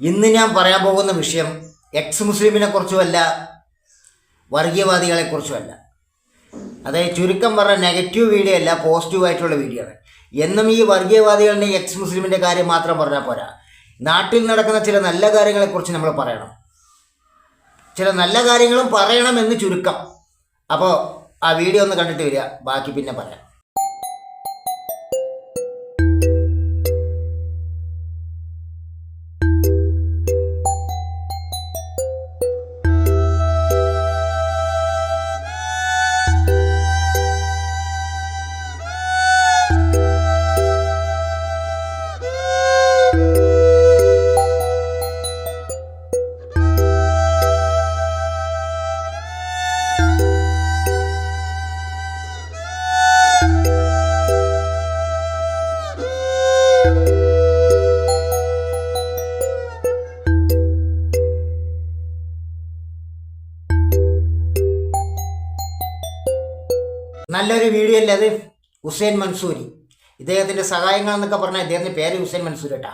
ഇന്ന് ഞാൻ പറയാൻ പോകുന്ന വിഷയം എക്സ് മുസ്ലിമിനെ കുറിച്ചുമല്ല വർഗീയവാദികളെ കുറിച്ചുമല്ല. അതായത് ചുരുക്കം പറഞ്ഞ നെഗറ്റീവ് വീഡിയോ അല്ല പോസിറ്റീവ് ആയിട്ടുള്ള വീഡിയോ ആണ്. എന്നും ഈ വർഗീയവാദികളുടെ എക്സ് മുസ്ലിമിന്റെ കാര്യം മാത്രം പറഞ്ഞാൽ പോരാ. നാട്ടിൽ നടക്കുന്ന ചില നല്ല കാര്യങ്ങളെക്കുറിച്ച് നമ്മൾ പറയണം. ചില നല്ല കാര്യങ്ങളും പറയണമെന്ന് ചുരുക്കം. അപ്പോൾ ആ വീഡിയോ ഒന്ന് കണ്ടിട്ട് വരിക ബാക്കി പിന്നെ പറയാം. നല്ലൊരു വീഡിയോ അല്ലേ അത്? ഹുസൈൻ മൻസൂരി. ഇദ്ദേഹത്തിന്റെ സഹായങ്ങൾ എന്നൊക്കെ പറഞ്ഞാൽ ഇദ്ദേഹത്തിന്റെ പേര് ഹുസൈൻ മൻസൂർ കേട്ടാ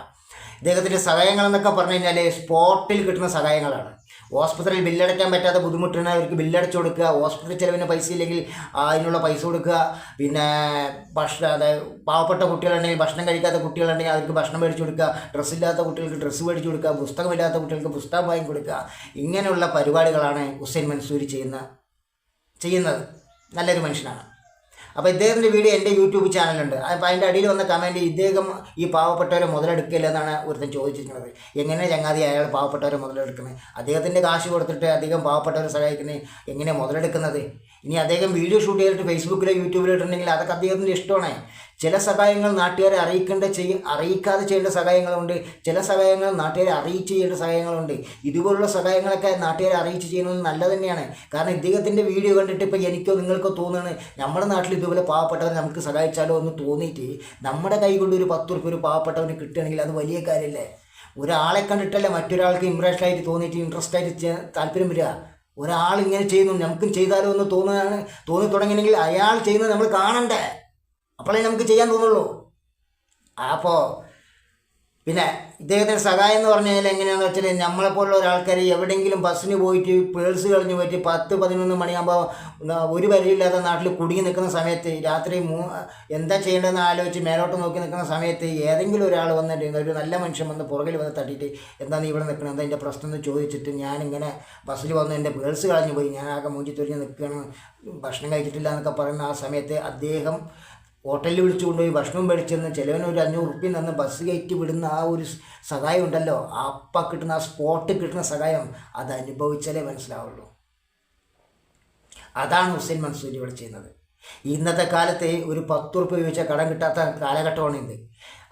ഇദ്ദേഹത്തിന്റെ സഹായങ്ങൾ എന്നൊക്കെ പറഞ്ഞു കഴിഞ്ഞാൽ സ്പോട്ടിൽ കിട്ടുന്ന സഹായങ്ങളാണ്. ഹോസ്പിറ്റലിൽ ബില്ലടയ്ക്കാൻ പറ്റാത്ത ബുദ്ധിമുട്ടുന്നവർക്ക് ബില്ലടച്ചു കൊടുക്കുക. ഹോസ്പിറ്റൽ ചിലവിന് പൈസ ഇല്ലെങ്കിൽ അതിനുള്ള പൈസ കൊടുക്കുക. പിന്നെ ഭക്ഷണം അതായത് പാവപ്പെട്ട കുട്ടികളുണ്ടെങ്കിൽ ഭക്ഷണം കഴിക്കാത്ത കുട്ടികളുണ്ടെങ്കിൽ അവർക്ക് ഭക്ഷണം മേടിച്ചു കൊടുക്കുക. ഡ്രസ്സ് ഇല്ലാത്ത കുട്ടികൾക്ക് ഡ്രസ്സ് മേടിച്ചു കൊടുക്കുക. പുസ്തകമില്ലാത്ത കുട്ടികൾക്ക് പുസ്തകം വാങ്ങി കൊടുക്കുക. ഇങ്ങനെയുള്ള പരിപാടികളാണ് ഹുസൈൻ മൻസൂരി ചെയ്യുന്ന ചെയ്യുന്നത്. നല്ലൊരു മനുഷ്യനാണ്. അപ്പോൾ ഇദ്ദേഹത്തിന്റെ വീഡിയോ എന്റെ യൂട്യൂബ് ചാനലുണ്ട് അപ്പോൾ അതിന്റെ അടിയിൽ വന്ന കമന്റ് ഇദ്ദേഹം ഈ പാവപ്പെട്ടവരെ മുതലെടുക്കില്ല എന്നാണ് ഒരുത്തൻ ചോദിച്ചിരിക്കുന്നത്. എങ്ങനെ ചങ്ങാതി അയാൾ പാവപ്പെട്ടവരെ മുതലെടുക്കുന്നത്? അദ്ദേഹത്തിന്റെ കാശ് കൊടുത്തിട്ട് അധികം പാവപ്പെട്ടവരെ സഹായിക്കുന്നത് എങ്ങനെ മുതലെടുക്കുന്നത്? ഇനി അദ്ദേഹം വീഡിയോ ഷൂട്ട് ചെയ്തിട്ട് ഫേസ്ബുക്കിലോ യൂട്യൂബിലോ ഇട്ടിട്ടുണ്ടെങ്കിൽ അതൊക്കെ അദ്ദേഹത്തിന്റെ ഇഷ്ടമാണ്. ചില സഹായങ്ങൾ നാട്ടുകാരെ അറിയിക്കേണ്ട ചെയ്യ അറിയിക്കാതെ ചെയ്യേണ്ട സഹായങ്ങളുണ്ട്. ചില സഹായങ്ങൾ നാട്ടുകാരെ അറിയിച്ച് ചെയ്യേണ്ട സഹായങ്ങളുണ്ട്. ഇതുപോലുള്ള സഹായങ്ങളൊക്കെ നാട്ടുകാരെ അറിയിച്ച് ചെയ്യുന്നത് നല്ലത് തന്നെയാണ്. കാരണം ഇദ്ദേഹത്തിന്റെ വീഡിയോ കണ്ടിട്ട് ഇപ്പോൾ എനിക്കോ നിങ്ങൾക്കോ തോന്നുകയാണ് നമ്മുടെ നാട്ടിൽ ഇതുപോലെ പാവപ്പെട്ടവരെ നമുക്ക് സഹായിച്ചാലോ? എന്ന് തോന്നിയിട്ട് നമ്മുടെ കൈ കൊണ്ട് ഒരു പത്ത് ഉറുപ്പ് ഒരു പാവപ്പെട്ടവന് കിട്ടുകയാണെങ്കിൽ അത് വലിയ കാര്യമല്ലേ? ഒരാളെ കണ്ടിട്ടല്ലേ മറ്റൊരാൾക്ക് ഇമ്പ്രഷൻ ആയിട്ട് തോന്നിയിട്ട് ഇൻട്രസ്റ്റ് ആയിട്ട് താല്പര്യം വരിക? ഒരാൾ ഇങ്ങനെ ചെയ്യുന്നു നമുക്കും ചെയ്താലോ? എന്ന് തോന്നുകയാണ് തോന്നി തുടങ്ങിയെങ്കിൽ അയാൾ ചെയ്യുന്നത് നമ്മൾ കാണണ്ടേ? അപ്പോഴേ നമുക്ക് ചെയ്യാൻ തോന്നുള്ളൂ. അപ്പോൾ പിന്നെ ഇദ്ദേഹത്തിന്റെ സഹായം എന്ന് പറഞ്ഞു കഴിഞ്ഞാൽ എങ്ങനെയാണെന്ന് വെച്ചാൽ നമ്മളെപ്പോലുള്ള ഒരാൾക്കാർ എവിടെയെങ്കിലും ബസ്സിന് പോയിട്ട് പേഴ്സ് കളഞ്ഞു പോയിട്ട് പത്ത് പതിനൊന്ന് മണിയാകുമ്പോൾ ഒരു പരിചയമില്ലാത്ത നാട്ടിൽ കുടുങ്ങി നിൽക്കുന്ന സമയത്ത് രാത്രി മൂ എന്താ ചെയ്യേണ്ടതെന്ന് ആലോചിച്ച് മേലോട്ട് നോക്കി നിൽക്കുന്ന സമയത്ത് ഏതെങ്കിലും ഒരാൾ വന്നിട്ട് ഒരു നല്ല മനുഷ്യൻ വന്ന് പുറകിൽ വന്ന് തട്ടിയിട്ട് എന്താ നീ ഇവിടെ നിൽക്കണം? എന്താ എന്റെ പ്രശ്നം എന്ന് ചോദിച്ചിട്ട് ഞാനിങ്ങനെ ബസ്സിൽ വന്ന് എന്റെ പേഴ്സ് കളഞ്ഞു പോയി. ഞാൻ ആകെ മൂഞ്ചി തുരിഞ്ഞ് നിൽക്കുകയാണ് ഭക്ഷണം കഴിച്ചിട്ടില്ല എന്നൊക്കെ പറയുന്ന ആ സമയത്ത് അദ്ദേഹം ഹോട്ടലിൽ വിളിച്ചു കൊണ്ടുപോയി ഭക്ഷണം മേടിച്ചെന്ന് ചിലവന് ഒരു അഞ്ഞൂറ് റുപ്യ തന്ന് ബസ് കയറ്റി വിടുന്ന ആ ഒരു സഹായം ഉണ്ടല്ലോ? അപ്പം കിട്ടുന്ന ആ സ്പോട്ട് കിട്ടുന്ന സഹായം അത് അനുഭവിച്ചാലേ മനസ്സിലാവുള്ളൂ. അതാണ് ഹുസൈൻ മൻസൂരി ഇവിടെ ചെയ്യുന്നത്. ഇന്നത്തെ കാലത്ത് ഒരു പത്ത് റുപ്യ ചോദിച്ചാൽ കടം കിട്ടാത്ത കാലഘട്ടമാണ് ഇത്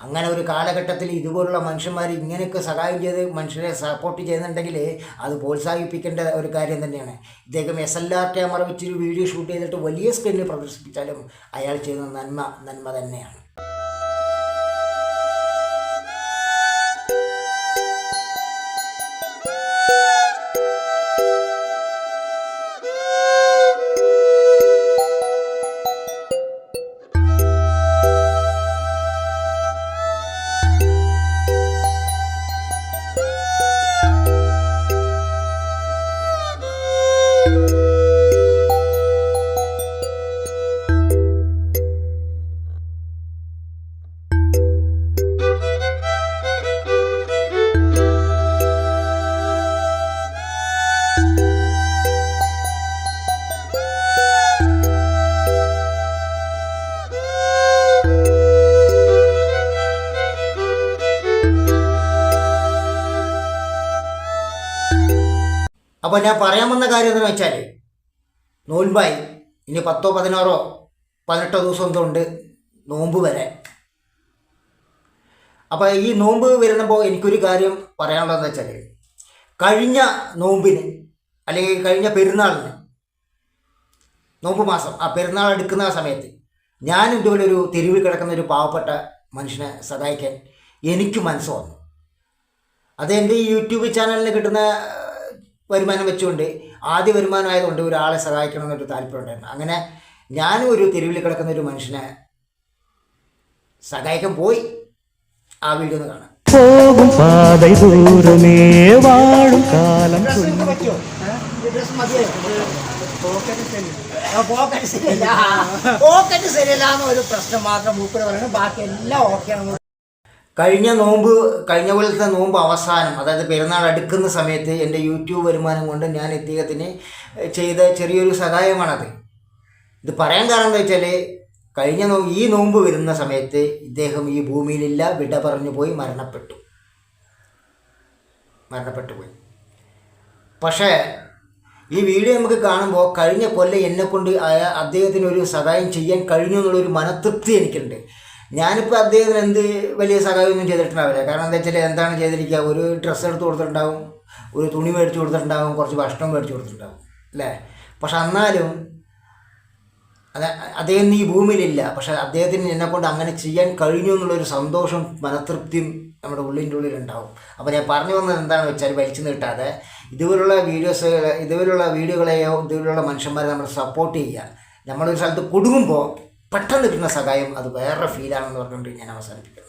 അങ്ങനെ ഒരു കാലഘട്ടത്തിൽ ഇതുപോലുള്ള മനുഷ്യന്മാർ ഇങ്ങനെയൊക്കെ സഹായം ചെയ്ത് മനുഷ്യരെ സപ്പോർട്ട് ചെയ്യുന്നുണ്ടെങ്കിൽ അത് പ്രോത്സാഹിപ്പിക്കേണ്ട ഒരു കാര്യം തന്നെയാണ്. ഇദ്ദേഹം എസ് എൽ ആർ ക്യാമറ വെച്ചൊരു വീഡിയോ ഷൂട്ട് ചെയ്തിട്ട് വലിയ സ്ക്രീനിൽ പ്രദർശിപ്പിച്ചാലും അയാൾ ചെയ്യുന്ന നന്മ നന്മ തന്നെയാണ്. അപ്പോൾ ഞാൻ പറയാൻ വന്ന കാര്യം എന്താണെന്ന് വെച്ചാൽ നോൻപായി ഇനി പത്തോ പതിനാറോ പതിനെട്ടോ ദിവസം എന്തോ ഉണ്ട് നോമ്പ് വരെ. അപ്പോൾ ഈ നോമ്പ് വരുമ്പോൾ എനിക്കൊരു കാര്യം പറയാനുള്ളതെന്ന് വെച്ചാൽ കഴിഞ്ഞ നോമ്പിന് അല്ലെങ്കിൽ കഴിഞ്ഞ പെരുന്നാളിന് നോമ്പ് മാസം ആ പെരുന്നാൾ എടുക്കുന്ന ആ സമയത്ത് ഞാൻ ഇതുപോലെ ഒരു തെരുവിൽ കിടക്കുന്ന ഒരു പാവപ്പെട്ട മനുഷ്യനെ സഹായിക്കാൻ എനിക്ക് മനസ്സ് വന്നു. അത് എന്റെ യൂട്യൂബ് ചാനലിന് കിട്ടുന്ന വരുമാനം വെച്ചുകൊണ്ട് ആദ്യ വരുമാനമായതുകൊണ്ട് ഒരാളെ സഹായിക്കണം എന്നൊരു താല്പര്യമുണ്ടായിരുന്നു. അങ്ങനെ ഞാനും ഒരു തെരുവിളി കിടക്കുന്ന ഒരു മനുഷ്യനെ സഹായിക്കാൻ പോയി. ആ വീഡിയോ ഒന്ന് കാണാം. പോകും പാതൈ വാഴും കാലം പോക്കറ്റ് ശരിയല്ല പോക്കറ്റ് ശരിയല്ല എന്നൊരു പ്രശ്നം മാത്രം മൂപ്പര് പറയുന്നത് ബാക്കി എല്ലാം ഓക്കെ ആണ്. കഴിഞ്ഞ നോമ്പ് കഴിഞ്ഞ കൊല്ലത്തെ നോമ്പ് അവസാനം അതായത് പെരുന്നാൾ അടുക്കുന്ന സമയത്ത് എന്റെ യൂട്യൂബ് വരുമാനം കൊണ്ട് ഞാൻ ഇദ്ദേഹത്തിന് ചെയ്ത ചെറിയൊരു സഹായമാണത്. ഇത് പറയാൻ കാരണം എന്താ വെച്ചാൽ കഴിഞ്ഞ നോ ഈ നോമ്പ് വരുന്ന സമയത്ത് ഇദ്ദേഹം ഈ ഭൂമിയിലില്ല വിട പറഞ്ഞു പോയി മരണപ്പെട്ടു. മരണപ്പെട്ടു പോയി. പക്ഷേ ഈ വീഡിയോ നമുക്ക് കാണുമ്പോൾ കഴിഞ്ഞ കൊല്ലം എന്നെക്കൊണ്ട് അദ്ദേഹത്തിന് ഒരു സഹായം ചെയ്യാൻ കഴിഞ്ഞു എന്നുള്ളൊരു മനതൃപ്തി എനിക്കുണ്ട്. ഞാനിപ്പോൾ അദ്ദേഹത്തിന് എന്ത് വലിയ സഹായമൊന്നും ചെയ്തിട്ടുണ്ടാവില്ല. കാരണം എന്താ വെച്ചാൽ എന്താണ് ചെയ്തിരിക്കുക ഒരു ഡ്രസ്സ് എടുത്ത് കൊടുത്തിട്ടുണ്ടാവും ഒരു തുണി മേടിച്ച് കൊടുത്തിട്ടുണ്ടാവും കുറച്ച് ഭക്ഷണം മേടിച്ച് കൊടുത്തിട്ടുണ്ടാവും അല്ലേ? പക്ഷെ എന്നാലും അത് അദ്ദേഹം ഈ ഭൂമിയിലില്ല. പക്ഷെ അദ്ദേഹത്തിന് എന്നെക്കൊണ്ട് അങ്ങനെ ചെയ്യാൻ കഴിഞ്ഞു എന്നുള്ളൊരു സന്തോഷം മനതൃപ്തിയും നമ്മുടെ ഉള്ളിന്റെ ഉള്ളിലുണ്ടാവും. അപ്പോൾ ഞാൻ പറഞ്ഞു വന്നത് എന്താണെന്ന് വെച്ചാൽ വലിച്ചു നീട്ടാതെ ഇതുപോലുള്ള വീഡിയോസ് ഇതുപോലുള്ള വീഡിയോകളെയോ ഇതുപോലുള്ള മനുഷ്യന്മാരെ നമ്മൾ സപ്പോർട്ട് ചെയ്യുക. നമ്മളൊരു സ്ഥലത്ത് കുടുങ്ങുമ്പോൾ പെട്ടെന്ന് കിട്ടുന്ന സഹായം അത് വേറെ ഫീലാണെന്ന് പറഞ്ഞുകൊണ്ട് ഞാൻ അവസാനിപ്പിക്കുന്നു.